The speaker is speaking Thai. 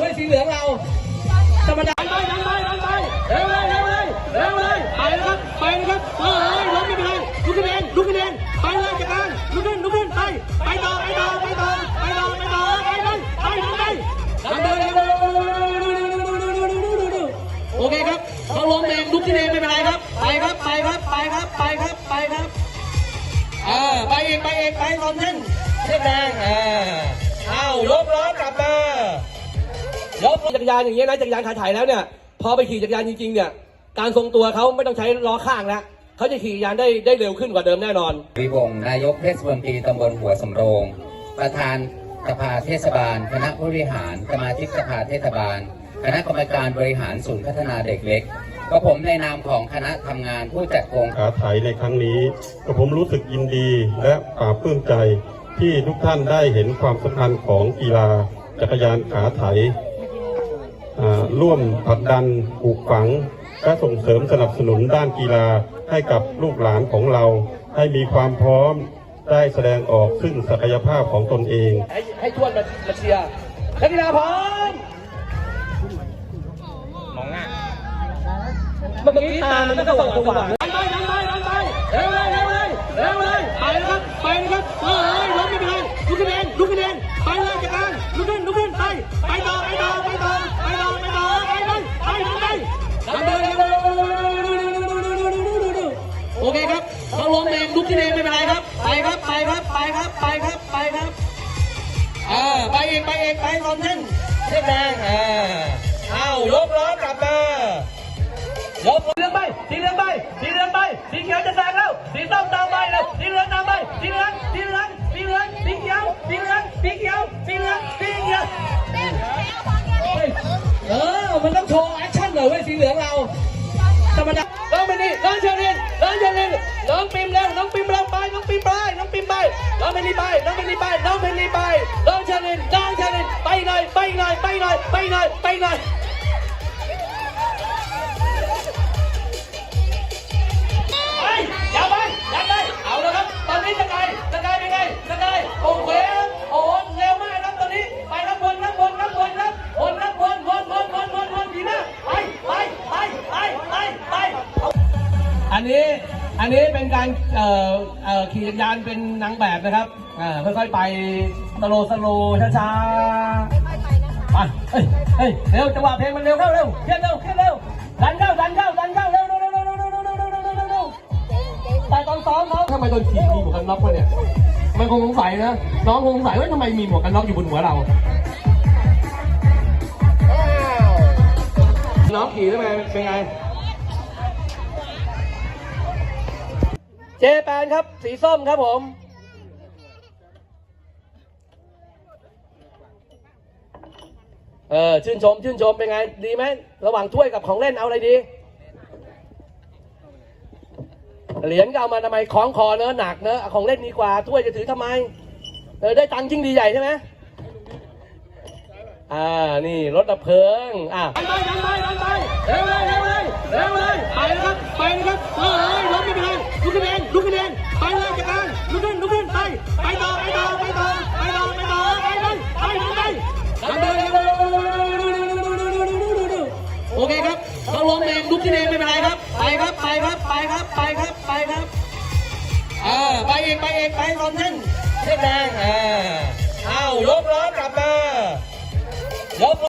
ไว้สีเหลืองเราธรรมดาไปดันไปไปเร็วเลยเร็วเลยเร็วเลยไปนะครับไปนะครับเฮ้ยล้มไม่เป็นไรลุกขึ้นเองลุกขึ้นเองไปเลยจัดการลุกขึ้นลุกขึ้นไปไปต่อไปต่อไปต่อไปต่อไปต่อไปเลยไปไปดันไปไปโอเคครับเขาล้มเองลุกขึ้นเองไม่เป็นไรครับไปครับไปครับไปครับไปครับไปครับเออไปเองไปเองไปตอนเส้นเส้นแดง จักรยานอย่างเงี้ยนะจักรยานขาถ่ายแล้วเนี่ยพอไปขี่จักรยานจริงๆเนี่ยการทรงตัวเขาไม่ต้องใช้ล้อข้างแล้วเขาจะขี่จักรยานได้ได้เร็วขึ้นกว่าเดิมแน่นอนวิวงศ์นายกเทศมนตรีตำบลหัวสำโรง ประธานสภาเทศบาล คณะผู้บริหารสมาชิกสภาเทศบาล คณะกรรมการบริหารศูนย์พัฒนาเด็กเล็กก็ผมในนามของคณะทำงานผู้จัดโครงขาไถในครั้งนี้ก็ผมรู้สึกยินดีและปลาบปลื้มใจที่ทุกท่านได้เห็นความสำคัญของกีฬาจักรยานขาไถอ่า ร่วมผลักดันปลูกฝัง และส่งเสริมสนับสนุนด้านกีฬาให้กับลูกหลานของเรา ให้มีความพร้อมได้แสดงออกซึ่งศักยภาพของตนเอง ให้ให้ทวนมามาเชียร์นักกีฬาพร้อมมองหน้าเมื่อกี้ตามันก็สว่างสว่างดันไปดันไปดันไป ลุกขึ้นเองไม่เป็นไรครับ ไปครับ ไปครับ ไปครับ ไปครับ ไปครับเออไปเองไปเองไปตอนเส้นเส้นแดงเออเอายกล้อกลับมายกเหลืองไปสีเหลืองไปสีเหลืองไปสีเขียวจะแซงแล้วสีส้มตามไปเลยสีเหลืองตามไปสีเหลืองสีเหลืองสีเหลืองสีเขียวสีเหลืองสีเขียวสีเหลืองสีเขียวเฮ้ยเออมันต้องโชว์แอคชั่นหน่อยเว้ยสีเหลืองเราธรรมดา น้องไปนี่น้องเชอรินน้องเชอรินน้องปิมเร็วน้องปิมเร็วไปน้องปิมไปน้องปิมไปน้องมินี่ไปน้องมินี่ไปน้องมินี่ไปน้องเชอรินน้องเชอรินไปหน่อยไปหน่อยไปหน่อยไปหน่อยไปหน่อย นนี้อันนี้เป็นการเอ่อเอ่อขี่จักรยานเป็นนางแบบนะครับอ่าค่อยๆไปสโลว์สโลว์ช้าๆไปเฮ้ยเฮ้ยเร็วจังหวะเพลงมันเร็วเข้าเร็วเคลื่อนเร็วเคลื่อนเร็วดันเข้าดันเข้าดันเข้าเร็วเร็วเร็วเร็วเร็วเร็วเร็วเร็วเร็วเร็วเร็วเร็วแต่ตอนซ้อมเขาทำไมตอนขี่มีหมวกกันน็อกวะเนี่ยมันคงสงสัยนะน้องคงสงสัยว่าทำไมมีหมวกกันน็อกอยู่บนหัวเราน้องขี่ทำไมเป็นไง เจแปนครับ สีส้มครับผม เออ ชื่นชม ชื่นชม เป็นไง ดีไหม ระหว่างถ้วยกับของเล่นเอาอะไรดี เหรียญก็เอามาทำไมคล้องคอเนอะหนักเนอะเอของเล่นดีกว่า ถ้วยจะถือทำไม เออ ได้ตังค์ยิ่งดีใหญ่ใช่ไหมอ่า นี่รถดับเพลิง อ่าไปไปดันไปไปเร็วเลยเร็วเลยเร็วเลยไปนะครับ ไปนะครับเฮ้ยล้ม ลุกขึ้นเองลุกขึ้นเองไปเลยจัดการลุกขึ้นลุกขึ้นไปไปต่อไปต่อไปต่อไปต่อไปต่อไปเลไปเลไปโอเคครับเขาล้มเองลุกขึ้นเองไม่เป็นไรครับ ไปครับไปครับไปครับไปครับไปครับอ่าไปเองไปเองไปตอนเส้นเส้นแดงอ่าอ้าวยกล้อกลับมายก